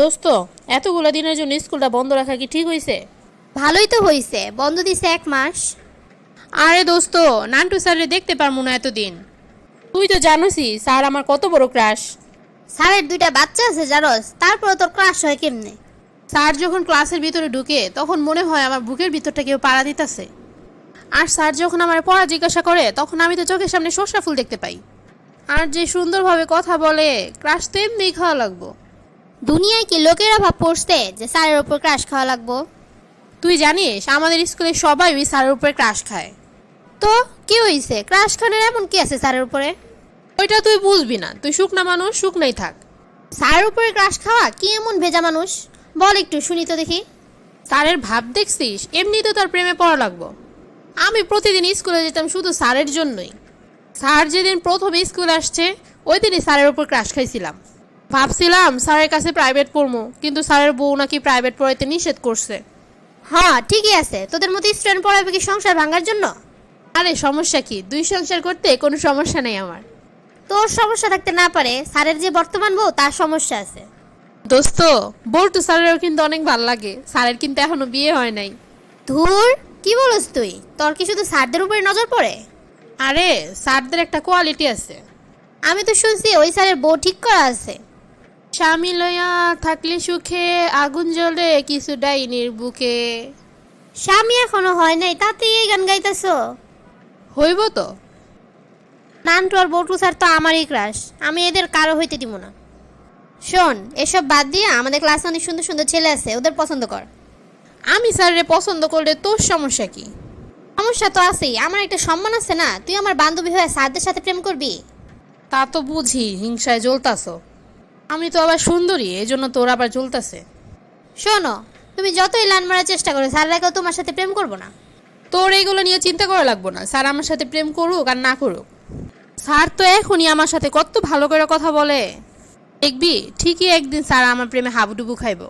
দোস্ত এতগুলো দিনের জন্য স্কুলটা বন্ধ রাখা কি ঠিক হয়েছে ভালোই তো হয়েছে বন্ধ দিছে এক মাস। আরে দোস্ত নান্টু স্যারে দেখতে পারব না এতদিন। তুই তো জানোসই স্যার আমার কত বড় ক্রাশ। স্যারের দুইটা বাচ্চা আছে জানোস? তারপরে তোর ক্রাশ হয় কেমনে? স্যার যখন ক্লাসের ভিতরে ঢুকে তখন মনে হয় আমার বুকের ভিতরটা কেউ পাড়া দিতেছে। আর স্যার যখন আমার পড়া জিজ্ঞাসা করে তখন আমি তো চোখের সামনে সর্ষা ফুল দেখতে পাই। আর যে সুন্দরভাবে কথা বলে ক্রাশ তো এমনিই খাওয়া লাগবো। দুনিয়ায় কি লোকেরা ভাব পড়ছে যে স্যারের ওপর ক্রাশ খাওয়া লাগবো? তুই জানিস আমাদের স্কুলে সবাই ওই স্যারের উপরে ক্রাশ খায়। তো কি হইছে? ক্রাশ খানের এমন কি আছে স্যারের উপরে? ওইটা তুই বুঝবি না। তুই শুকনা মানুষ শুকনাই থাক। স্যারের উপরে ক্রাশ খাওয়া কি এমন ভেজা মানুষ? বল একটু শুনি তো দেখি। স্যারের ভাব দেখছিস? এমনি তো তার প্রেমে পড়া লাগবো। আমি প্রতিদিন স্কুলে যেতাম শুধু স্যারের জন্যই। স্যার যেদিন প্রথম স্কুল আসছে ওই দিনই স্যারের উপর ক্রাশ খাইছিলাম। ভাবছিলাম স্যারের কাছে প্রাইভেট পড়ব কিন্তু স্যারের বউ নাকি প্রাইভেট পড়াইতে নিষেধ করছে। হ্যাঁ ঠিকই আছে। তোদের মতো স্টুডেন্ট পড়াবে কি সংসার ভাঙার জন্য? আরে সমস্যা কি? দুই সংসার করতে কোনো সমস্যা নেই আমার। তোর সমস্যা থাকতে না পারে স্যারের যে বর্তমান বউ তার সমস্যা আছে। দোস্ত বল্টু স্যারেরও কিন্তু অনেক ভালো লাগে। স্যারের কিন্তু এখনও বিয়ে হয় নাই। ধুর কি বলস তুই? তোর কি শুধু স্যারদের উপরে নজর পড়ে? আরে স্যারদের একটা কোয়ালিটি আছে। আমি তো শুনছি ওই স্যারের বউ ঠিক করা আছে। স্বামী লইয়া থাকলে সুখে আগুন জ্বলে কিছু ডাইনির বুকে। স্বামী এখনও হয় নাই তাতেই এই গান গাইতেছো? হইব তো। নান্টু আর বটু স্যার তো আমারই ক্রাশ আমি এদের কারও হইতে দিব না। শোন এসব বাদ দিয়ে আমাদের ক্লাসে অনেক সুন্দর সুন্দর ছেলে আছে ওদের পছন্দ কর। আমি স্যারের পছন্দ করলে তোর সমস্যা কি? সমস্যা তো আছেই আমার একটা সম্মান আছে না তুই আমার বান্ধবী হয়ে স্যারদের সাথে প্রেম করবি? তা তো বুঝি হিংসায় জ্বলতাছ। আমি তো আবার সুন্দরী এই জন্য তোর আবার চলতেছে। শোনো, তুমি যতই লান মারার চেষ্টা করো স্যাররা কেউ তোমার সাথে প্রেম করব না। তোর এইগুলো নিয়ে চিন্তা করা লাগবো না, স্যার আমার সাথে প্রেম করুক আর না করুক। স্যার তো এখনই আমার সাথে কত ভালো করে কথা বলে। দেখবি, ঠিকই একদিন স্যার আমার প্রেমে হাবুডুবু খাইব।